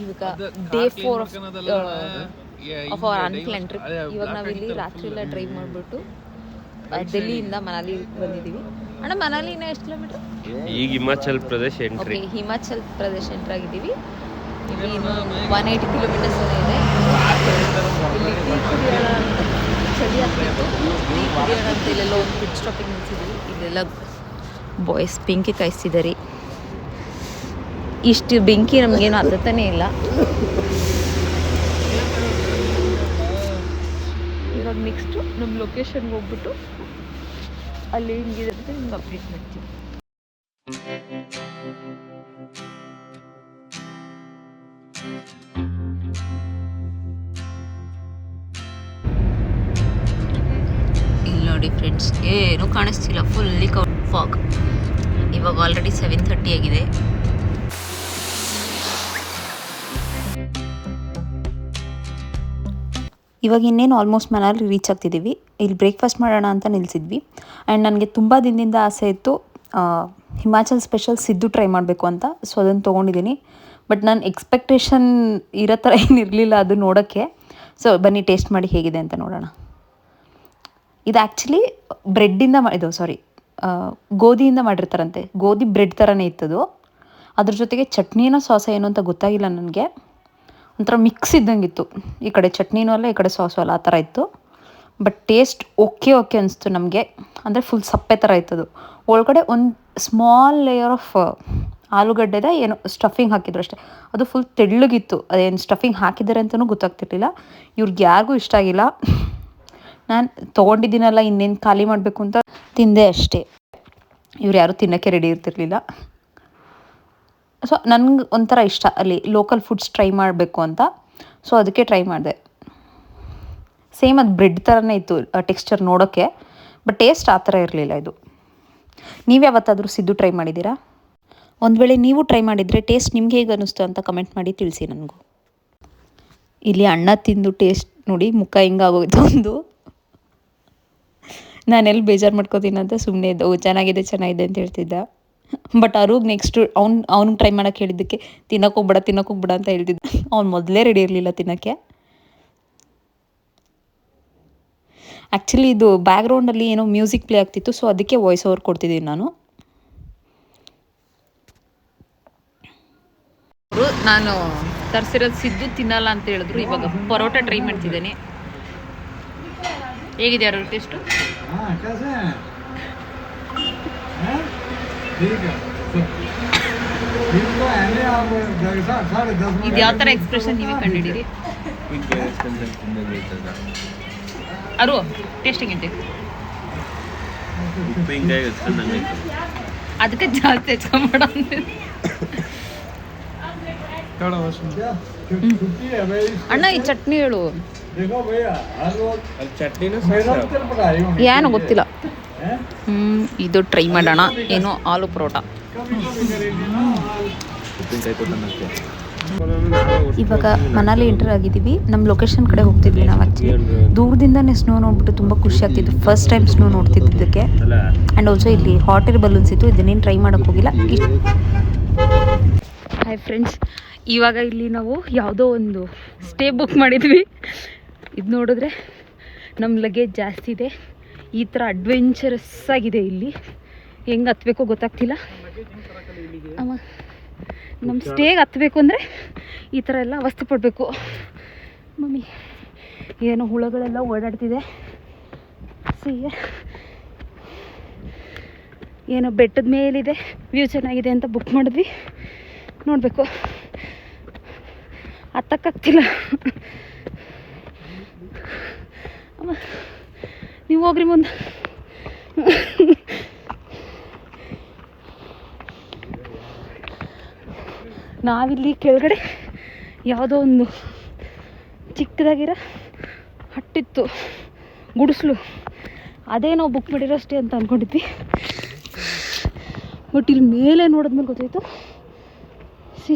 ಇವಾಗ day four of of our unplanned trip ಇವಾಗ ನಾವಿಲ್ಲಿ ರಾತ್ರಿ ಎಲ್ಲ ಡ್ರೈವ್ ಮಾಡಿಬಿಟ್ಟು ಡೆಲ್ಲಿಯಿಂದ ಮನಾಲಿ ಬಂದಿದ್ದೀವಿ. ಅಣ್ಣ ಮನಾಲಿನ ಎಷ್ಟು ಕಿಲೋಮೀಟರ್ ಈಗ Himachal Pradesh okay entry Himachal Pradesh enter ಆಗಿದ್ದೀವಿ. ಇಲ್ಲಿ ಒನ್ ಏಯ್ಟಿ ಕಿಲೋಮೀಟರ್ಸ್ ಇದೆ. ಇಲ್ಲಿ ಟೀ ಕುಡಿಯೋಣ ಅಂತ ಚಳಿ ಆಗ್ತಿತ್ತು. ಟೀ ಕುಡಿಯೋಣ ಅಂತ ಇಲ್ಲೆಲ್ಲ ಒಂದು ಫುಡ್ ಸ್ಟಾಪಿಂಗ್ ನಿಲ್ಸಿದ್ದೀವಿ ಇಲ್ಲೆಲ್ಲ ಬಾಯ್ಸ್ ಪಿಂಕಿ ಕಾಯಿಸ್ತಿದ್ದಾರೆ. ಇಷ್ಟು ಬೆಂಕಿ ನಮಗೇನು ಹತ್ತತಾನೇ ಇಲ್ಲ. ಇವಾಗ ನೆಕ್ಸ್ಟು ನಮ್ಮ ಲೊಕೇಶನ್ಗೆ ಹೋಗ್ಬಿಟ್ಟು ಅಲ್ಲಿ ಹಿಂಗಿದೆ ಅಂತ ನಿಮ್ಗೆ ಅಪ್ಡೇಟ್ ಮಾಡ್ತೀವಿ ನೋಡಿ ಫ್ರೆಂಡ್ಸ್ ಏನೂ ಕಾಣಿಸ್ತಿಲ್ಲ ಫುಲ್ಲಿ ಕೌ ಫಾಗ್ ಇವಾಗ ಆಲ್ರೆಡಿ ಸೆವೆನ್ ಥರ್ಟಿ ಆಗಿದೆ. ಇವಾಗ ಇನ್ನೇನು ಆಲ್ಮೋಸ್ಟ್ ಮನಾಲಿ ರೀಚ್ ಆಗ್ತಿದ್ದೀವಿ ಇಲ್ಲಿ ಬ್ರೇಕ್ಫಾಸ್ಟ್ ಮಾಡೋಣ ಅಂತ ನಿಲ್ಸಿದ್ವಿ. ಆ್ಯಂಡ್ ನನಗೆ ತುಂಬ ದಿನದಿಂದ ಆಸೆ ಇತ್ತು ಹಿಮಾಚಲ್ ಸ್ಪೆಷಲ್ ಸಿದ್ದು ಟ್ರೈ ಮಾಡಬೇಕು ಅಂತ. ಸೊ ಅದನ್ನು ತೊಗೊಂಡಿದ್ದೀನಿ. ಬಟ್ ನನ್ನ ಎಕ್ಸ್ಪೆಕ್ಟೇಷನ್ ಇರೋ ಥರ ಏನಿರಲಿಲ್ಲ ಅದು ನೋಡೋಕ್ಕೆ. ಸೊ ಬನ್ನಿ ಟೇಸ್ಟ್ ಮಾಡಿ ಹೇಗಿದೆ ಅಂತ ನೋಡೋಣ. ಇದು ಆ್ಯಕ್ಚುಲಿ ಬ್ರೆಡ್ಡಿಂದ ಇದು ಸಾರಿ ಗೋಧಿಯಿಂದ ಮಾಡಿರ್ತಾರಂತೆ. ಗೋಧಿ ಬ್ರೆಡ್ ಥರನೇ ಇತ್ತದು. ಅದ್ರ ಜೊತೆಗೆ ಚಟ್ನಿನ ಸಾಸ ಏನು ಅಂತ ಗೊತ್ತಾಗಿಲ್ಲ ನನಗೆ. ಒಂಥರ ಮಿಕ್ಸ್ ಇದ್ದಂಗಿತ್ತು. ಈ ಕಡೆ ಚಟ್ನಿನೂ ಅಲ್ಲ, ಈ ಕಡೆ ಸಾಸು ಅಲ್ಲ, ಆ ಥರ ಇತ್ತು. ಬಟ್ ಟೇಸ್ಟ್ ಓಕೆ ಓಕೆ ಅನಿಸ್ತು ನಮಗೆ. ಅಂದರೆ ಫುಲ್ ಸಪ್ಪೆ ಥರ ಇತ್ತದು. ಒಳಗಡೆ ಒಂದು ಸ್ಮಾಲ್ ಲೇಯರ್ ಆಫ್ ಆಲೂಗಡ್ಡೆದ ಏನು ಸ್ಟಫಿಂಗ್ ಹಾಕಿದ್ರು ಅಷ್ಟೇ. ಅದು ಫುಲ್ ತೆಳ್ಳಗಿತ್ತು. ಅದೇನು ಸ್ಟಫಿಂಗ್ ಹಾಕಿದ್ದಾರೆ ಅಂತಲೂ ಗೊತ್ತಾಗ್ತಿರ್ಲಿಲ್ಲ. ಇವ್ರಿಗೆ ಯಾರಿಗೂ ಇಷ್ಟ ಆಗಿಲ್ಲ. ನಾನು ತೊಗೊಂಡಿದ್ದೀನಲ್ಲ, ಇನ್ನೇನು ಖಾಲಿ ಮಾಡಬೇಕು ಅಂತ ತಿಂದೆ ಅಷ್ಟೇ. ಇವ್ರು ಯಾರೂ ತಿನ್ನೋಕ್ಕೆ ರೆಡಿ ಇರ್ತಿರ್ಲಿಲ್ಲ. ಸೊ ನನಗೆ ಒಂಥರ ಇಷ್ಟ ಅಲ್ಲಿ ಲೋಕಲ್ ಫುಡ್ಸ್ ಟ್ರೈ ಮಾಡಬೇಕು ಅಂತ. ಸೊ ಅದಕ್ಕೆ ಟ್ರೈ ಮಾಡಿದೆ. ಸೇಮ್ ಅದು ಬ್ರೆಡ್ ಥರನೇ ಇತ್ತು ಟೆಕ್ಸ್ಚರ್ ನೋಡೋಕ್ಕೆ ಬಟ್ ಟೇಸ್ಟ್ ಆ ಥರ ಇರಲಿಲ್ಲ ಇದು. ನೀವು ಯಾವತ್ತಾದರೂ ಸಿದ್ದು ಟ್ರೈ ಮಾಡಿದ್ದೀರಾ? ಒಂದು ವೇಳೆ ನೀವು ಟ್ರೈ ಮಾಡಿದರೆ ಟೇಸ್ಟ್ ನಿಮ್ಗೆ ಹೇಗೆ ಅನ್ನಿಸ್ತು ಅಂತ ಕಮೆಂಟ್ ಮಾಡಿ ತಿಳಿಸಿ ನನಗೂ. ಇಲ್ಲಿ ಅಣ್ಣ ತಿಂದು ಟೇಸ್ಟ್ ನೋಡಿ ಮುಖ ಹಿಂಗಾಗೋಯ್ತು ಒಂದು ನಾನೆಲ್ಲಿ ಬೇಜಾರು ಮಾಡ್ಕೋತೀನಂತ ಅಂತ ಸುಮ್ಮನೆ ಓ, ಚೆನ್ನಾಗಿದೆ ಚೆನ್ನಾಗಿದೆ ಅಂತ ಹೇಳ್ತಿದ್ದ. ಬಟ್ ಅರುಗ್ ನೆಕ್ಸ್ಟ್ ಅವ್ನು ಅವ್ನಿಗೆ ಟ್ರೈ ಮಾಡೋಕೆ ಹೇಳಿದ್ದಕ್ಕೆ ತಿನ್ನಕ್ಕೆ ಹೋಗ್ಬೇಡ ತಿನ್ನಕ್ಕೆ ಹೋಗ್ಬೇಡ ಅಂತ ಹೇಳ್ತಿದ್ದ. ಅವ್ನು ಮೊದಲೇ ರೆಡಿ ಇರಲಿಲ್ಲ ತಿನ್ನೋಕ್ಕೆ. ಆ್ಯಕ್ಚುಲಿ ಇದು ಬ್ಯಾಕ್ಗ್ರೌಂಡಲ್ಲಿ ಏನೋ ಮ್ಯೂಸಿಕ್ ಪ್ಲೇ ಆಗ್ತಿತ್ತು ಸೊ ಅದಕ್ಕೆ ವಾಯ್ಸ್ ಓವರ್ ಕೊಡ್ತಿದ್ದೀನಿ ನಾನು. ನಾನು ತರಿಸಿರೋದು ಸಿದ್ದು ತಿನ್ನಲ್ಲ ಅಂತ ಹೇಳಿದ್ರು ಇವಾಗ ಪರೋಟ ಟ್ರೈ ಮಾಡ್ತಿದ್ದೇನೆ. ಹೇಗಿದೆ ಯಾರು ಟೇಸ್ಟು ಇದು ಯಾವ ಥರ ಎಕ್ಸ್ಪ್ರೆಷನ್ ನೀವೇ ಕಂಡುಹಿಡೀರಿ? ಅರು ಟೇಸ್ಟ್ ಹೆಂಗೈತೆ ಅದಕ್ಕೆ ಜಾಸ್ತಿ ಹೆಚ್ಚಕೊಂಬಿಡ ಅಣ್ಣ ಈ ಚಟ್ನಿ ಹೇಳು. ಏನು ಗೊತ್ತಿಲ್ಲ. ಇದು ಟ್ರೈ ಮಾಡೋಣ. ಏನು ಆಲೂ ಪರೋಟ. ಇವಾಗ ಮನಾಲಿ ಎಂಟರ್ ಆಗಿದ್ದೀವಿ. ನಮ್ಮ ಲೊಕೇಶನ್ ಕಡೆ ಹೋಗ್ತಿದ್ವಿ ನಾವು ಆ್ಯಕ್ಚುಲಿ ದೂರದಿಂದನೇ ಸ್ನೋ ನೋಡ್ಬಿಟ್ಟು ತುಂಬ ಖುಷಿ ಆಗ್ತಿತ್ತು. ಫಸ್ಟ್ ಟೈಮ್ ಸ್ನೋ ನೋಡ್ತಿದ್ದಕ್ಕೆ ಆ್ಯಂಡ್ ಆಲ್ಸೋ ಇಲ್ಲಿ ಹಾಟ್ ಏರ್ ಬಲೂನ್ಸ್ ಇತ್ತು. ಇದನ್ನೇನು ಟ್ರೈ ಮಾಡೋಕೆ ಹೋಗಿಲ್ಲ. ಹಾಯ್ ಫ್ರೆಂಡ್ಸ್ ಇವಾಗ ಇಲ್ಲಿ ನಾವು ಯಾವುದೋ ಒಂದು ಸ್ಟೇ ಬುಕ್ ಮಾಡಿದ್ವಿ. ಇದು ನೋಡಿದ್ರೆ ನಮ್ಮ ಲಗೇಜ್ ಜಾಸ್ತಿ ಇದೆ. ಈ ಥರ ಅಡ್ವೆಂಚರಸ್ ಆಗಿದೆ ಇಲ್ಲಿ. ಹೆಂಗೆ ಹತ್ಬೇಕೋ ಗೊತ್ತಾಗ್ತಿಲ್ಲ. ಅಮ್ಮ ನಮ್ಮ ಸ್ಟೇಗೆ ಹತ್ಬೇಕು ಅಂದರೆ ಈ ಥರ ಎಲ್ಲ ಅವಸ್ಥೆ ಪಡಬೇಕು ಮಮ್ಮಿ ಏನೋ ಹುಳಗಳೆಲ್ಲ ಓಡಾಡ್ತಿದೆ. ಸಿ ಏನೋ ಬೆಟ್ಟದ ಮೇಲಿದೆ. ವ್ಯೂ ಚೆನ್ನಾಗಿದೆ ಅಂತ ಬುಕ್ ಮಾಡಿದ್ವಿ. ನೋಡಬೇಕು. ಹತ್ತಕ್ಕಾಗ್ತಿಲ್ಲ. ಅಮ್ಮ ನೀವು ಹೋಗ್ರಿ ಮುಂದೆ. ನಾವಿಲ್ಲಿ ಕೆಳಗಡೆ ಯಾವುದೋ ಒಂದು ಚಿಕ್ಕದಾಗಿರೋ ಹಟ್ಟಿತ್ತು, ಗುಡಿಸ್ಲು. ಅದೇ ನಾವು ಬುಕ್ ಮಾಡಿರೋ ಅಷ್ಟೇ ಅಂತ ಅಂದ್ಕೊಂಡಿದ್ವಿ ಬಟ್ ಇಲ್ಲಿ ಮೇಲೆ ನೋಡಿದ್ಮೇಲೆ ಗೊತ್ತಾಯ್ತು. ಸಿ,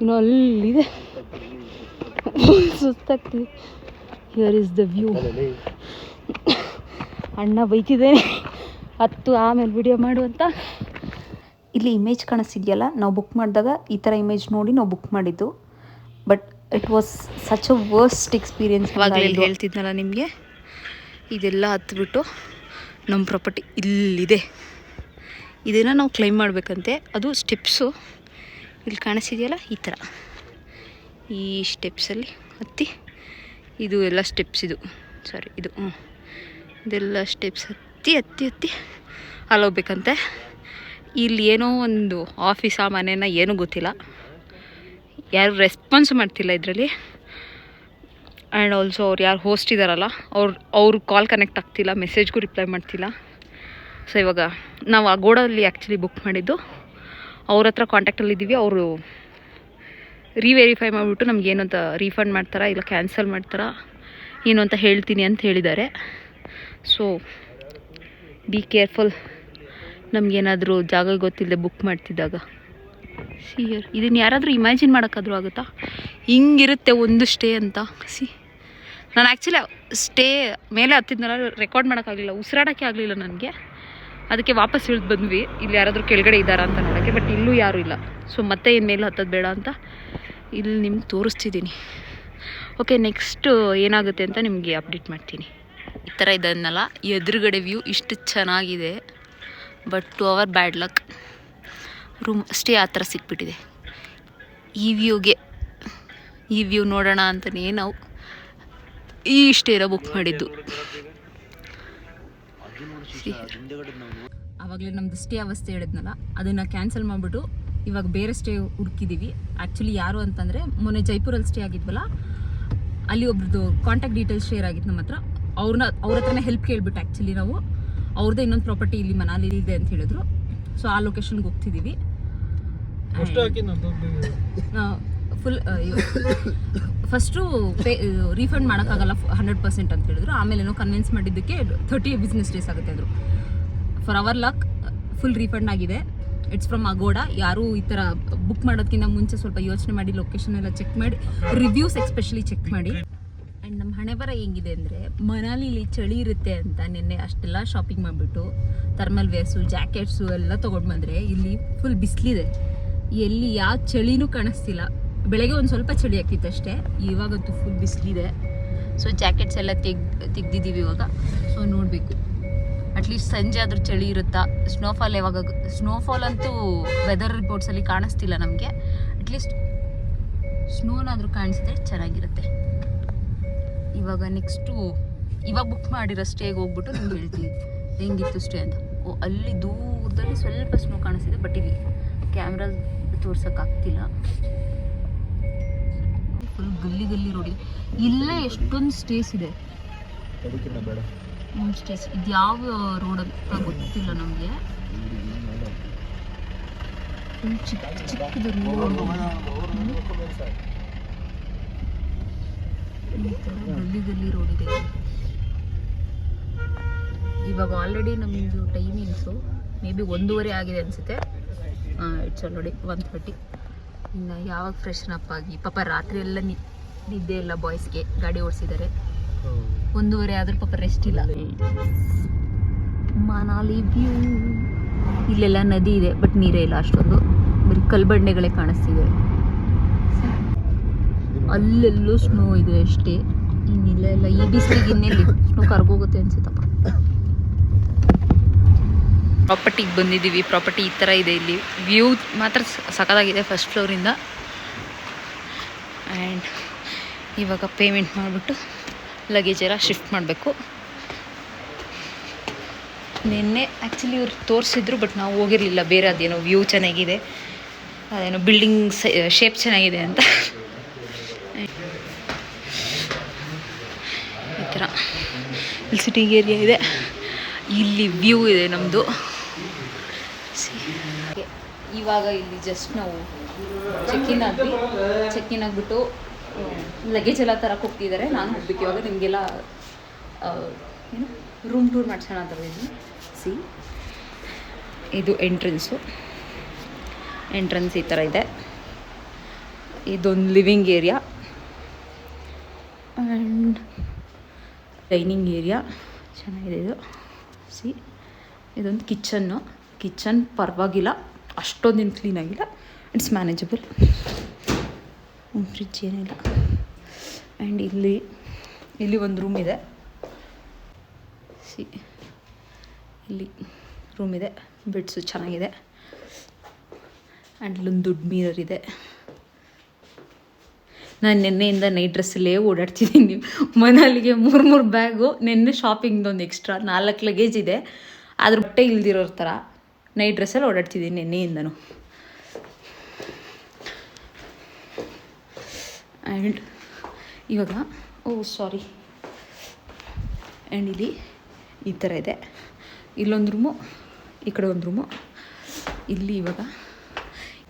ಇನ್ನು ಅಲ್ಲಿದೆ. ಸುಸ್ತಾಗ್ತೀವಿ ಹಿಯರ್ ಇಸ್ ದ ವ್ಯೂ ಅಣ್ಣ ಬೈತಿದ್ದೇನೆ. ಹತ್ತು ಆಮೇಲೆ ವಿಡಿಯೋ ಮಾಡು ಅಂತ. ಇಲ್ಲಿ ಇಮೇಜ್ ಕಾಣಿಸ್ತಿದೆಯಲ್ಲ ನಾವು ಬುಕ್ ಮಾಡಿದಾಗ ಈ ಥರ ಇಮೇಜ್ ನೋಡಿ ನಾವು ಬುಕ್ ಮಾಡಿದ್ದು. But it was such a worst experience ಹೇಳ್ತಿದ್ನಲ್ಲ ನಿಮಗೆ? ಇದೆಲ್ಲ ಹತ್ಬಿಟ್ಟು ನಮ್ಮ ಪ್ರಾಪರ್ಟಿ ಇಲ್ಲಿದೆ. ಇದನ್ನು ನಾವು ಕ್ಲೈಮ್ ಮಾಡಬೇಕಂತೆ. ಅದು ಸ್ಟೆಪ್ಸು ಇಲ್ಲಿ ಕಾಣಿಸಿದೆಯಲ್ಲ ಈ ಥರ ಈ ಸ್ಟೆಪ್ಸಲ್ಲಿ ಹತ್ತಿ. ಇದು ಎಲ್ಲ ಸ್ಟೆಪ್ಸ್ ಇದು. ಸಾರಿ ಇದು ಹ್ಞೂ ಇದೆಲ್ಲ ಸ್ಟೆಪ್ಸ್ ಹತ್ತಿ ಹತ್ತಿ ಹತ್ತಿ ಅಲ್ಲಿ ಹೋಗ್ಬೇಕಂತೆ. ಇಲ್ಲಿ ಏನೋ ಒಂದು ಆಫೀಸ ಮನೇನ ಏನೂ ಗೊತ್ತಿಲ್ಲ. ಯಾರು ರೆಸ್ಪಾನ್ಸ್ ಮಾಡ್ತಿಲ್ಲ ಇದರಲ್ಲಿ. ಆ್ಯಂಡ್ ಆಲ್ಸೋ ಅವ್ರು ಯಾರು ಹೋಸ್ಟ್ ಇದ್ದಾರಲ್ಲ ಅವ್ರು ಅವ್ರು ಕಾಲ್ ಕನೆಕ್ಟ್ ಆಗ್ತಿಲ್ಲ ಮೆಸೇಜ್ಗೂ ರಿಪ್ಲೈ ಮಾಡ್ತಿಲ್ಲ. ಸೊ ಇವಾಗ ನಾವು ಆ ಗೋಡಲ್ಲಿ ಆ್ಯಕ್ಚುಲಿ ಬುಕ್ ಮಾಡಿದ್ದು. ಅವ್ರ ಹತ್ರ ಕಾಂಟ್ಯಾಕ್ಟಲ್ಲಿದ್ದೀವಿ ಅವರು ರೀವೆರಿಫೈ ಮಾಡಿಬಿಟ್ಟು ನಮ್ಗೆ ಅಂತ ರೀಫಂಡ್ ಮಾಡ್ತಾರಾ ಇಲ್ಲ ಕ್ಯಾನ್ಸಲ್ ಮಾಡ್ತಾರಾ, ಏನು ಅಂತ ಹೇಳ್ತೀನಿ ಅಂತ ಹೇಳಿದ್ದಾರೆ. ಸೊ ಬಿ ಕೇರ್ಫುಲ್ ನಮಗೇನಾದರೂ ಜಾಗ ಗೊತ್ತಿಲ್ಲದೆ ಬುಕ್ ಮಾಡ್ತಿದ್ದಾಗ. ಸಿಯರ್ ಇದನ್ನು ಯಾರಾದರೂ ಇಮ್ಯಾಜಿನ್ ಮಾಡೋಕ್ಕಾದ್ರೂ ಆಗುತ್ತಾ? ಹಿಂಗಿರುತ್ತೆ ಒಂದು ಸ್ಟೇ ಅಂತ. ಸಿ ನಾನು ಆ್ಯಕ್ಚುಲಿ ಸ್ಟೇ ಮೇಲೆ ಹತ್ತಿದ್ನಲ್ಲ ರೆಕಾರ್ಡ್ ಮಾಡೋಕ್ಕಾಗಲಿಲ್ಲ, ಉಸಿರಾಡೋಕ್ಕೆ ಆಗಲಿಲ್ಲ ನನಗೆ. ಅದಕ್ಕೆ ವಾಪಸ್ ಇಳಿದು ಬಂದ್ವಿ. ಇಲ್ಲಿ ಯಾರಾದರೂ ಕೆಳಗಡೆ ಇದ್ದಾರಾ ಅಂತ ನೋಡೋಕ್ಕೆ ಬಟ್ ಇಲ್ಲೂ ಯಾರೂ ಇಲ್ಲ. ಸೊ ಮತ್ತೆ ಏನು ಮೇಲೆ ಹತ್ತೋದು ಬೇಡ ಅಂತ ಇಲ್ಲಿ ನಿಮ್ಗೆ ತೋರಿಸ್ತಿದ್ದೀನಿ. ಓಕೆ ನೆಕ್ಸ್ಟು ಏನಾಗುತ್ತೆ ಅಂತ ನಿಮಗೆ ಅಪ್ಡೇಟ್ ಮಾಡ್ತೀನಿ. ಈ ಥರ ಇದನ್ನೆಲ್ಲ ಎದುರುಗಡೆ ವ್ಯೂ ಇಷ್ಟು ಚೆನ್ನಾಗಿದೆ. But to our bad luck room stay ಆ ಥರ ಸಿಕ್ಬಿಟ್ಟಿದೆ. ಈ ವ್ಯೂಗೆ ಈ ವ್ಯೂ ನೋಡೋಣ ಅಂತಲೇ ನಾವು ಈ ಇರೋ ಬುಕ್ ಮಾಡಿದ್ದು. ಆವಾಗಲೇ ನಮ್ದು ಸ್ಟೇ ಅವಸ್ಥೆ ಹೇಳಿದ್ನಲ್ಲ ಅದನ್ನು ಕ್ಯಾನ್ಸಲ್ ಮಾಡಿಬಿಟ್ಟು ಇವಾಗ ಬೇರೆ ಸ್ಟೇ ಹುಡುಕಿದ್ದೀವಿ ಆ್ಯಕ್ಚುಲಿ ಯಾರು ಅಂತಂದರೆ ಮೊನ್ನೆ ಜೈಪುರಲ್ಲಿ ಸ್ಟೇ ಆಗಿದ್ವಲ್ಲ ಅಲ್ಲಿ ಒಬ್ರದ್ದು ಕಾಂಟ್ಯಾಕ್ಟ್ ಡೀಟೇಲ್ಸ್ ಶೇರ್ ಆಗಿತ್ತು ನಮ್ಮ ಹತ್ರ. ಅವ್ರನ್ನ ಅವ್ರ ಹತ್ರನೇ ಹೆಲ್ಪ್ ಕೇಳ್ಬಿಟ್ಟು ಆ್ಯಕ್ಚುಲಿ ನಾವು ಅವ್ರದ್ದೇ ಇನ್ನೊಂದು ಪ್ರಾಪರ್ಟಿ ಇಲ್ಲಿ ಮನಾಲಿ ಇದೆ ಅಂತ ಹೇಳಿದ್ರು. ಸೊ ಆ ಲೊಕೇಶನ್ಗೆ ಹೋಗ್ತಿದ್ದೀವಿ ಫುಲ್ ಫಸ್ಟು ಪೇ ರೀಫಂಡ್ ಮಾಡೋಕ್ಕಾಗಲ್ಲ ಹಂಡ್ರೆಡ್ ಪರ್ಸೆಂಟ್ ಅಂತ ಹೇಳಿದ್ರು. ಆಮೇಲೆ ಏನೋ ಕನ್ವಿನ್ಸ್ ಮಾಡಿದ್ದಕ್ಕೆ ಥರ್ಟಿ ಬಿಸ್ನೆಸ್ ಡೇಸ್ ಆಗುತ್ತೆ ಅಂದರು. For our luck full refund ಆಗಿದೆ. ಇಟ್ಸ್ ಫ್ರಮ್ ಅಗೋಡ ಯಾರು ಈ ಥರ ಬುಕ್ ಮಾಡೋದಕ್ಕಿಂತ ಮುಂಚೆ ಸ್ವಲ್ಪ ಯೋಚನೆ ಮಾಡಿ ಲೊಕೇಶನ್ ಎಲ್ಲ ಚೆಕ್ ಮಾಡಿ ರಿವ್ಯೂಸ್ ಎಸ್ಪೆಷಲಿ ಚೆಕ್ ಮಾಡಿ. ನಮ್ಮ ಹಣೆ ಬರ ಹೆಂಗಿದೆ ಅಂದರೆ ಮನಾಲಿಲಿ ಚಳಿ ಇರುತ್ತೆ ಅಂತ ನಿನ್ನೆ ಅಷ್ಟೆಲ್ಲ ಶಾಪಿಂಗ್ ಮಾಡಿಬಿಟ್ಟು ಥರ್ಮಲ್ ವೇರ್ಸು ಜಾಕೆಟ್ಸು ಎಲ್ಲ ತೊಗೊಂಡು ಬಂದರೆ ಇಲ್ಲಿ ಫುಲ್ ಬಿಸಿಲಿದೆ. ಎಲ್ಲಿ ಯಾವ ಚಳಿನೂ ಕಾಣಿಸ್ತಿಲ್ಲ. ಬೆಳಗ್ಗೆ ಒಂದು ಸ್ವಲ್ಪ ಚಳಿ ಹಾಕಿತ್ತು ಅಷ್ಟೇ, ಇವಾಗಂತೂ ಫುಲ್ ಬಿಸಿಲಿದೆ. ಸೊ ಜಾಕೆಟ್ಸ್ ಎಲ್ಲ ತೆಗ್, ತೆಗ್ದಿದ್ದೀವಿ ಇವಾಗ. ಸೊ ನೋಡಬೇಕು. ಅಟ್ಲೀಸ್ಟ್ ಸಂಜೆ ಆದರೂ ಚಳಿ ಇರುತ್ತಾ? ಸ್ನೋಫಾಲ್ ಯಾವಾಗ ಸ್ನೋಫಾಲ್ ಅಂತೂ ವೆದರ್ ರಿಪೋರ್ಟ್ಸಲ್ಲಿ ಕಾಣಿಸ್ತಿಲ್ಲ ನಮಗೆ. ಅಟ್ಲೀಸ್ಟ್ ಸ್ನೋನಾದರೂ ಕಾಣಿಸಿದ್ರೆ ಚೆನ್ನಾಗಿರುತ್ತೆ. ಇವಾಗ ನೆಕ್ಸ್ಟು ಇವಾಗ ಬುಕ್ ಮಾಡಿರೋ ಸ್ಟೇಗೆ ಹೋಗ್ಬಿಟ್ಟು ನಿಮ್ಗೆ ಹೇಳ್ತೀನಿ ಹೆಂಗಿತ್ತು ಸ್ಟೇ ಅಂತ ಓ ಅಲ್ಲಿ ದೂರದಲ್ಲಿ ಸ್ವಲ್ಪ ಸ್ನೋ ಕಾಣಿಸಿದೆ ಬಟ್ ಇಲ್ಲಿ ಕ್ಯಾಮ್ರಾ ತೋರ್ಸೋಕ್ಕಾಗ್ತಿಲ್ಲ ಫುಲ್ ಗಲ್ಲಿ ಗಲ್ಲಿ ರೋಡಿ ಇಲ್ಲೇ ಎಷ್ಟೊಂದು ಸ್ಟೇಸ್ ಇದೆ ಸ್ಟೇಸ್ ಇದು ಯಾವ ರೋಡ್ ಅಂತ ಗೊತ್ತಿಲ್ಲ ನಮಗೆ ಫುಲ್ ಚಿಕ್ಕ ಚಿಕ್ಕದು ರೋಡ್ ಈ ಥರ ಗಲ್ಲಿ ಗಲ್ಲಿ ರೋಡ್ ಇದೆ. ಇವಾಗ ಆಲ್ರೆಡಿ ನಮ್ಮದು ಟೈಮಿಂಗ್ಸು ಮೇ ಬಿ ಒಂದೂವರೆ ಆಗಿದೆ ಅನಿಸುತ್ತೆ. ಇಟ್ಸ್ ಆಲ್ರೆಡಿ ಒನ್ ಥರ್ಟಿ ಇನ್ನು ಯಾವಾಗ ಫ್ರೆಶ್ನ ಅಪ್ ಆಗಿ ಪಾಪ ರಾತ್ರಿ ಎಲ್ಲ ನಿದ್ದೆ ಇಲ್ಲ ಬಾಯ್ಸ್ಗೆ ಗಾಡಿ ಓಡಿಸಿದ್ದಾರೆ ಒಂದೂವರೆ ಆದ್ರೂ ಪಾಪ ರೆಸ್ಟ್ ಇಲ್ಲ. ಮನಾಲಿ ವ್ಯೂ ಇಲ್ಲೆಲ್ಲ ನದಿ ಇದೆ ಬಟ್ ನೀರೇ ಇಲ್ಲ ಅಷ್ಟೊಂದು. ಬರೀ ಕಲ್ಬಂಡೆಗಳೇ ಕಾಣಿಸ್ತಿದೆ. ಅಲ್ಲೆಲ್ಲೂ ಸ್ನೋ ಇದೆ ಅಷ್ಟೇ. ಇನ್ನಿಲ್ಲ ಇಲ್ಲ ಈ ಬಿಸಿಲಿಗೆ ಇನ್ನೆಲ್ಲಿ? ಸ್ನೋ ಕರ್ಗೋಗುತ್ತೆ ಅನ್ಸುತ್ತಪ್ಪ. ಪ್ರಾಪರ್ಟಿಗೆ ಬಂದಿದ್ದೀವಿ. ಪ್ರಾಪರ್ಟಿ ಈ ಥರ ಇದೆ ಇಲ್ಲಿ. ವ್ಯೂ ಮಾತ್ರ ಸಖತ್ತಾಗಿದೆ ಫಸ್ಟ್ ಫ್ಲೋರಿಂದ ಆ್ಯಂಡ್ ಇವಾಗ ಪೇಮೆಂಟ್ ಮಾಡಿಬಿಟ್ಟು ಲಗೇಜ್ ಎಲ್ಲ ಶಿಫ್ಟ್ ಮಾಡಬೇಕು. ನಿನ್ನೆ ಆ್ಯಕ್ಚುಲಿ ಇವ್ರು ತೋರಿಸಿದ್ರು ಬಟ್ ನಾವು ಹೋಗಿರಲಿಲ್ಲ. ಬೇರೆ ಅದೇನೋ ವ್ಯೂ ಚೆನ್ನಾಗಿದೆ. ಅದೇನೋ ಬಿಲ್ಡಿಂಗ್ ಶೇಪ್ ಚೆನ್ನಾಗಿದೆ ಅಂತ ಈ ಥರ ಇಲ್ಲಿ ಸಿಟಿಂಗ್ ಏರಿಯಾ ಇದೆ. ಇಲ್ಲಿ ವ್ಯೂ ಇದೆ ನಮ್ಮದು ಇವಾಗ ಇಲ್ಲಿ ಜಸ್ಟ್ ನಾವು ಚೆಕ್ಕಿನ್ ಆದ್ವಿ. ಚೆಕ್ ಇನ್ ಆಗಿಬಿಟ್ಟು ಲಗೇಜ್ ಎಲ್ಲ ತರಕ್ಕೆ ಹೋಗ್ತಿದ್ದಾರೆ ನಾನು ಹೋಗ್ಬೇಕು ಇವಾಗ. ನಿಮಗೆಲ್ಲ ಏನು ರೂಮ್ ಟೂರ್ ಮಾಡ್ಸೋಣ ಅಂತ ಇದ್ದೀನಿ ಸಿ ಇದು ಎಂಟ್ರೆನ್ಸು ಎಂಟ್ರೆನ್ಸ್ ಈ ಥರ ಇದೆ. ಇದೊಂದು living area and dining area. ಚೆನ್ನಾಗಿದೆ ಇದು. ಸಿ, ಇದೊಂದು ಕಿಚನ್ನು. ಕಿಚನ್ ಪರವಾಗಿಲ್ಲ. ಅಷ್ಟೊಂದೇನು ಕ್ಲೀನ್ ಆಗಿಲ್ಲ. It's manageable. ಫ್ರಿಜ್ ಏನಿಲ್ಲ ಆ್ಯಂಡ್ ಇಲ್ಲಿ. ಇಲ್ಲಿ ಒಂದು ರೂಮ್ ಇದೆ. ಸಿ, ಇಲ್ಲಿ ರೂಮ್ ಇದೆ. ಬೆಡ್ಸು ಚೆನ್ನಾಗಿದೆ. ಆ್ಯಂಡ್ ಇಲ್ಲೊಂದು ದೊಡ್ಡ ಮಿರರ್ ಇದೆ. ನಾನು ನಿನ್ನೆಯಿಂದ ನೈಟ್ ಡ್ರೆಸ್ಸಲ್ಲೇ ಓಡಾಡ್ತಿದ್ದೀನಿ. ಮನೆಯಲ್ಲಿಗೆ ಮೂರು ಮೂರು ಬ್ಯಾಗು ನಿನ್ನೆ ಶಾಪಿಂಗ್ದೊಂದು ಎಕ್ಸ್ಟ್ರಾ ನಾಲ್ಕು ಲಗೇಜ್ ಇದೆ. ಅದ್ರ ಬಟ್ಟೆ ಇಲ್ದಿರೋ ಥರ ನೈಟ್ ಡ್ರೆಸ್ಸಲ್ಲಿ ಓಡಾಡ್ತಿದ್ದೀನಿ ನಿನ್ನೆಯಿಂದನು. ಆ್ಯಂಡ್ ಇವಾಗ, ಓ ಸಾರಿ ಆ್ಯಂಡ್ ಇಲ್ಲಿ ಈ ಥರ ಇದೆ. ಇಲ್ಲೊಂದು ರೂಮು ಈ ಕಡೆ ಒಂದು ರೂಮು ಇಲ್ಲಿ ಇವಾಗ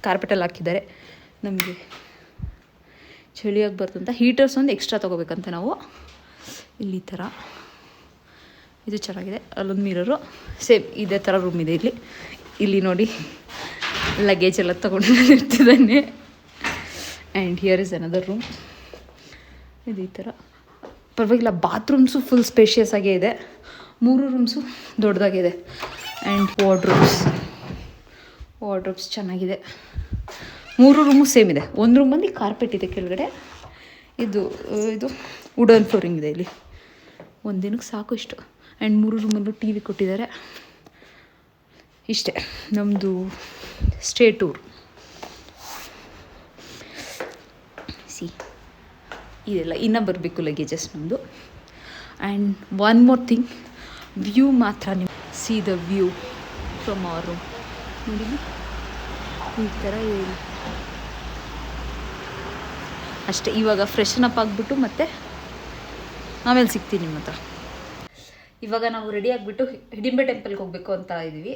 ಕಾರ್ಪೆಟಲ್ಲಿ ಹಾಕಿದ್ದಾರೆ. ನಮಗೆ ಚಳಿ ಬರ್ತಂತ ಹೀಟರ್ಸ್ ಒಂದು ಎಕ್ಸ್ಟ್ರಾ ತೊಗೋಬೇಕಂತ ನಾವು. ಇಲ್ಲಿ ಈ ಥರ ಇದು ಚೆನ್ನಾಗಿದೆ. ಅಲ್ಲೊಂದು ಮಿರರು ಸೇಮ್ ಇದೇ ಥರ ರೂಮ್ ಇದೆ ಇಲ್ಲಿ. ಇಲ್ಲಿ ನೋಡಿ ಲಗೇಜ್ ಎಲ್ಲ ತೊಗೊಂಡು ಇರ್ತಿದ್ದಾನೆ. And here is another room ಇದು ಈ ಥರ ಪರವಾಗಿಲ್ಲ ಬಾತ್ರೂಮ್ಸು ಫುಲ್ ಸ್ಪೇಷಿಯಸ್ ಆಗೇ ಇದೆ. ಮೂರು ರೂಮ್ಸು ದೊಡ್ಡದಾಗಿದೆ ಆ್ಯಂಡ್ ವಾರ್ಡ್ರೂಮ್ಸ್ ವಾರ್ಡ್ರೂಮ್ಸ್ ಚೆನ್ನಾಗಿದೆ. ಮೂರು ರೂಮು ಸೇಮ್ ಇದೆ. ಒಂದು ರೂಮಲ್ಲಿ ಕಾರ್ಪೆಟ್ ಇದೆ ಕೆಳಗಡೆ. ಇದು ಇದು ವುಡನ್ ಫ್ಲೋರಿಂಗ್ ಇದೆ ಇಲ್ಲಿ. ಒಂದಿನಕ್ಕೆ ಸಾಕು ಇಷ್ಟು. ಆ್ಯಂಡ್ ಮೂರು ರೂಮಲ್ಲೂ ಟಿ ವಿ ಕೊಟ್ಟಿದ್ದಾರೆ. ಇಷ್ಟೇ. ನಮ್ಮದು ಸ್ಟೇ ಟೂರ್ ಸಿ ಇದೆಲ್ಲ ಇನ್ನೂ ಬರಬೇಕು ಲಗೇಜಸ್ ನಮ್ಮದು and one more thing view ಮಾತ್ರ ನೀವು see the view from our room ನೋಡಿ ಈ ಥರ. ಅಷ್ಟೇ. ಇವಾಗ ಫ್ರೆಶನ್ ಅಪ್ ಆಗಿಬಿಟ್ಟು ಮತ್ತೆ ಆಮೇಲೆ ಸಿಗ್ತೀನಿ ನಿಮ್ಮ ಹತ್ರ. ಇವಾಗ ನಾವು ರೆಡಿ ಆಗಿಬಿಟ್ಟು ಹಿಡಿಂಬೆ ಟೆಂಪಲ್ಗೆ ಹೋಗಬೇಕು ಅಂತ ಇದ್ದೀವಿ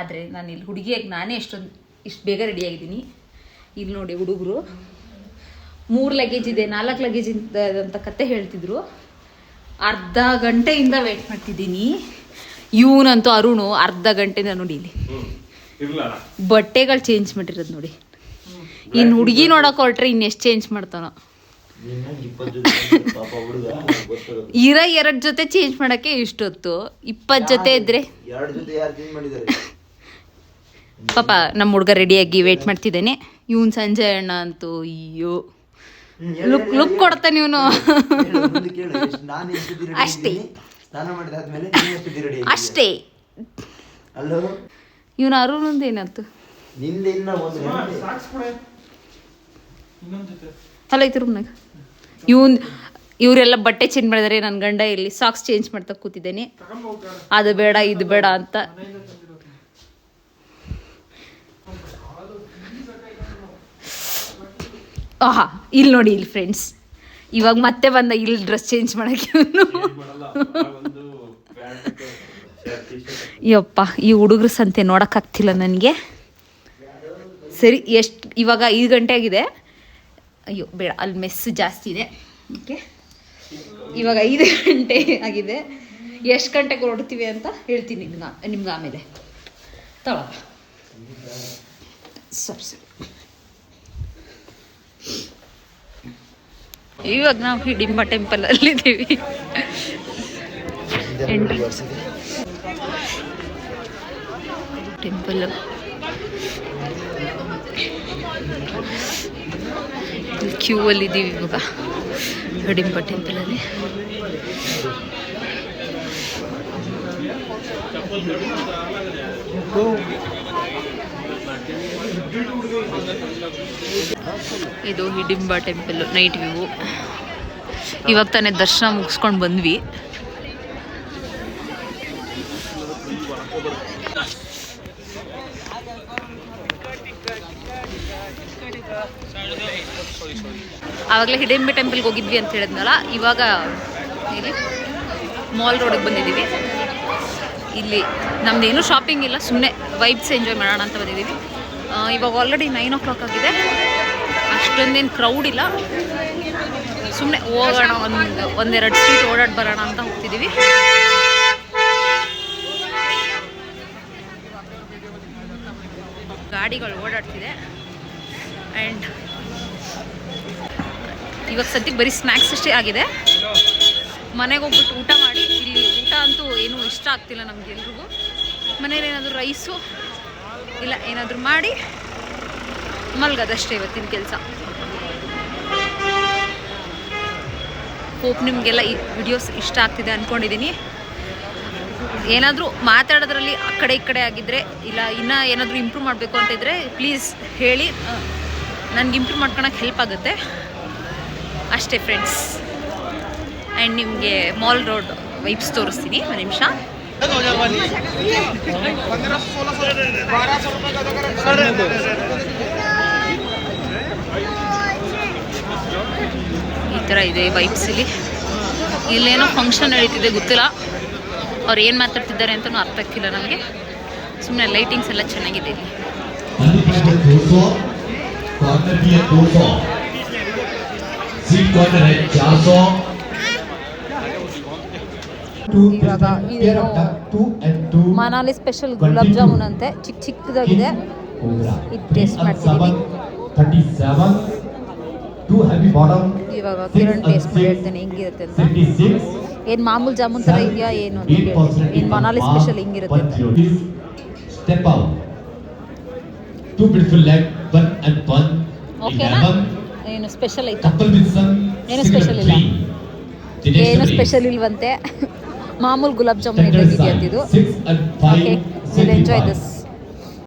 ಆದರೆ ನಾನು ಇಲ್ಲಿ ಹುಡುಗಿಯಾಗಿ ನಾನೇ ಎಷ್ಟೊಂದು ಇಷ್ಟು ಬೇಗ ರೆಡಿಯಾಗಿದ್ದೀನಿ ಇಲ್ಲಿ ನೋಡಿ ಹುಡುಗರು. ಮೂರು ಲಗೇಜ್ ಇದೆ ನಾಲ್ಕು ಲಗೇಜ್ ಅಂತ ಕತೆ ಹೇಳ್ತಿದ್ರು. ಅರ್ಧ ಗಂಟೆಯಿಂದ ವೇಟ್ ಮಾಡ್ತಿದ್ದೀನಿ. ಇವನಂತೂ ಅರುಣು ಅರ್ಧ ಗಂಟೆಯಿಂದ ನೋಡಿ ಇಲ್ಲಿ. ಬಟ್ಟೆಗಳು ಚೇಂಜ್ ಮಾಡಿರೋದು ನೋಡಿ. ಇನ್ನು ಹುಡುಗಿ ನೋಡಕ್ ಹೊರಟ್ರೆ ಇನ್ನು ಎಷ್ಟು ಚೇಂಜ್ ಮಾಡ್ತಾನೋ. ಇರ ಎರಡ್ ಜೊತೆ ಚೇಂಜ್ ಮಾಡಕ್ಕೆ ಇಷ್ಟೊತ್ತು. ಇಪ್ಪತ್ ಜೊತೆ ಇದ್ರೆ. ಪಾಪ ನಮ್ಮ ಹುಡುಗ ರೆಡಿಯಾಗಿ ವೇಟ್ ಮಾಡ್ತಿದ್ದೇನೆ. ಇವನ್ ಸಂಜಯ್ ಅಣ್ಣ ಅಂತೂ ಅಯ್ಯೋ. ಲುಕ್ ಲುಕ್ ಕೊಡ್ತಾನೆ ಇವನು. ಅಷ್ಟೇ. ಅಷ್ಟೇ. ಇವನು ಅರುಣಂದು ಏನಾಯ್ತು ನಿಂದ ಇನ್ನ ಒಂದು ಗಂಟೆ. ಅಲ್ಲ ಐತಿ ರೂಮ್ನಾಗ. ಇವನ್ ಇವರೆಲ್ಲ ಬಟ್ಟೆ ಚೇಂಜ್ ಮಾಡಿದಾರೆ ನನ್ನ ಗಂಡ ಇಲ್ಲಿ ಸಾಕ್ಸ್ ಚೇಂಜ್ ಮಾಡ್ತಾ ಕೂತಿದ್ದೇನೆ. ಅದು ಬೇಡ ಇದು ಬೇಡ ಅಂತ. ಆಹಾ ಇಲ್ಲಿ ನೋಡಿ ಇಲ್ಲಿ ಫ್ರೆಂಡ್ಸ್ ಇವಾಗ ಮತ್ತೆ ಬಂದ ಇಲ್ಲಿ ಡ್ರೆಸ್ ಚೇಂಜ್ ಮಾಡಕ್ಕೆ ಯಪ್ಪ ಈ ಹುಡುಗರ ಸಂತೆ ನೋಡೋಕ್ಕಾಗ್ತಿಲ್ಲ ನನಗೆ. ಸರಿ ಎಷ್ಟು ಇವಾಗ ಐದು ಗಂಟೆ ಆಗಿದೆ. ಅಯ್ಯೋ, ಬೇಡ, ಅಲ್ಲಿ ಮೆಸ್ ಜಾಸ್ತಿ ಇದೆ. ಓಕೆ ಇವಾಗ ಐದು ಗಂಟೆ ಆಗಿದೆ. ಎಷ್ಟು ಗಂಟೆಗೆ ಹೊರಡ್ತೀವಿ ಅಂತ ಹೇಳ್ತೀನಿ ನಿಮ್ಗೆ ನಿಮ್ಗೆ ಆಮೇಲೆ. ತಗೊಳ ಸರಿ ಸರಿ. ಇವಾಗ ನಾವು ಹಿಡಿಂಬ ಟೆಂಪಲ್ ಅಲ್ಲಿದ್ದೀವಿ ಟೆಂಪಲ್ ಕ್ಯೂ ಅಲ್ಲಿ ಇದ್ದೀವಿ ಇವಾಗ. ಹಿಡಿಂಬ ಟೆಂಪಲಲ್ಲಿ. ಇದು ಹಿಡಿಂಬ ಟೆಂಪಲ್, ನೈಟ್ ವ್ಯೂ. ಇವಾಗ ತಾನೇ ದರ್ಶನ ಮುಗಿಸ್ಕೊಂಡು ಬಂದ್ವಿ. ಆವಾಗಲೇ ಹಿಡಿಂಬೆ ಟೆಂಪಲ್ಗೆ ಹೋಗಿದ್ವಿ ಅಂತ ಹೇಳಿದ್ನಲ್ಲ, ಇವಾಗ ಇಲ್ಲಿ ಮಾಲ್ ರೋಡಿಗೆ ಬಂದಿದ್ದೀವಿ. ಇಲ್ಲಿ ನಮ್ದೇನು ಶಾಪಿಂಗ್ ಇಲ್ಲ ಸುಮ್ಮನೆ ವೈಬ್ಸ್ ಎಂಜಾಯ್ ಮಾಡೋಣ ಅಂತ ಬಂದಿದ್ದೀವಿ. ಇವಾಗ ಆಲ್ರೆಡಿ ನೈನ್ ಓ ಕ್ಲಾಕ್ ಆಗಿದೆ. ಅಷ್ಟೊಂದೇನು ಕ್ರೌಡ್ ಇಲ್ಲ. ಸುಮ್ಮನೆ ಹೋಗೋಣ, ಒಂದು, ಒಂದೆರಡು ಸ್ಟ್ರೀಟ್ ಓಡಾಡಿ ಬರೋಣ ಅಂತ ಹೋಗ್ತಿದ್ದೀವಿ. ಗಾಡಿಗಳು ಓಡಾಡ್ತಿದೆ. ಆ್ಯಂಡ್ ಇವಾಗ ಸದ್ಯಕ್ಕೆ ಬರೀ ಸ್ನ್ಯಾಕ್ಸ್ ಅಷ್ಟೇ ಆಗಿದೆ. ಮನೆಗೆ ಹೋಗ್ಬಿಟ್ಟು ಊಟ ಮಾಡಿ, ಇಲ್ಲಿ ಊಟ ಅಂತೂ ಏನೂ ಇಷ್ಟ ಆಗ್ತಿಲ್ಲ ನಮ್ಗೆ ಎಲ್ರಿಗೂ. ಮನೇಲಿ ಏನಾದರೂ ರೈಸು ಇಲ್ಲ ಏನಾದರೂ ಮಾಡಿ, ಮಲ್ಗದಷ್ಟೇ ಇವತ್ತಿನ ಕೆಲಸ. ಹೋಪ್ ನಿಮಗೆಲ್ಲ ಈ ವಿಡಿಯೋಸ್ ಇಷ್ಟ ಆಗ್ತಿದೆ ಅಂದ್ಕೊಂಡಿದ್ದೀನಿ ಏನಾದರೂ ಮಾತಾಡೋದ್ರಲ್ಲಿ ಆ ಕಡೆ ಈ ಕಡೆ ಆಗಿದ್ದರೆ ಇಲ್ಲ ಇನ್ನೂ ಏನಾದರೂ ಇಂಪ್ರೂವ್ ಮಾಡಬೇಕು ಅಂತ ಇದ್ದರೆ ಪ್ಲೀಸ್ ಹೇಳಿ. ನನಗೆ ಇಂಪ್ರೂವ್ ಮಾಡ್ಕೊಳಕ್ಕೆ ಹೆಲ್ಪ್ ಆಗುತ್ತೆ. ಅಷ್ಟೇ ಫ್ರೆಂಡ್ಸ್ ಆ್ಯಂಡ್ ನಿಮಗೆ ಮಾಲ್ ರೋಡ್ ವೈಪ್ಸ್ ತೋರಿಸ್ತೀನಿ, ಒಂದು ನಿಮಿಷ. ಈ ಥರ ಇದೆ ವೈಬ್ಸಲ್ಲಿ ಇಲ್ಲೇನೋ ಫಂಕ್ಷನ್ ನಡೀತಿದೆ ಗೊತ್ತಿಲ್ಲ. ಅವ್ರು ಏನು ಮಾತಾಡ್ತಿದ್ದಾರೆ ಅಂತಲೂ ಅರ್ಥ ಆಗ್ತಿಲ್ಲ ನಮಗೆ. ಸುಮ್ಮನೆ ಲೈಟಿಂಗ್ಸ್ ಎಲ್ಲ ಚೆನ್ನಾಗಿದೆ ಇಲ್ಲಿ. 500 Jaso. And two. Manali special gulab jamun ಅಂತೆ ಚಿಕ್ಕ ಚಿಕ್ಕದಾಗಿದೆ ಇದು ಟೇಸ್ಟ್ ಮಾಡ್ತೀನಿ ಇವಾಗ ಕಿರಣ್ ಟೇಸ್ಟ್ ಮಾಡಿ ಹೇಳ್ತೇನೆ ಹೆಂಗಿರುತ್ತೆ ಅಂತ. ಏನು ಮಾಮೂಲಿ ಜಾಮೂನ್ ಥರ ಇದೆಯಾ ಏನು ಅಂತ ಏನು ಮನಾಲಿ ಸ್ಪೆಷಲ್ ಹಿಂಗಿರುತ್ತೆ ಅಂತ. ಓಕೆನಾ ಏನು ಸ್ಪೆಷಲ್ ಐತ? ಏನು ಸ್ಪೆಷಲ್ ಇಲ್ಲ? ಏನು ಸ್ಪೆಷಲ್ ಇಲ್ವಂತೆ? ಮಾಮೂಲ್ ಗುಲಾಬ್ ಜಾಮೂನ್ ಇದೆ ಅಂತಿದ್ದು ಎಂಜಾಯ್ ದಿಸ್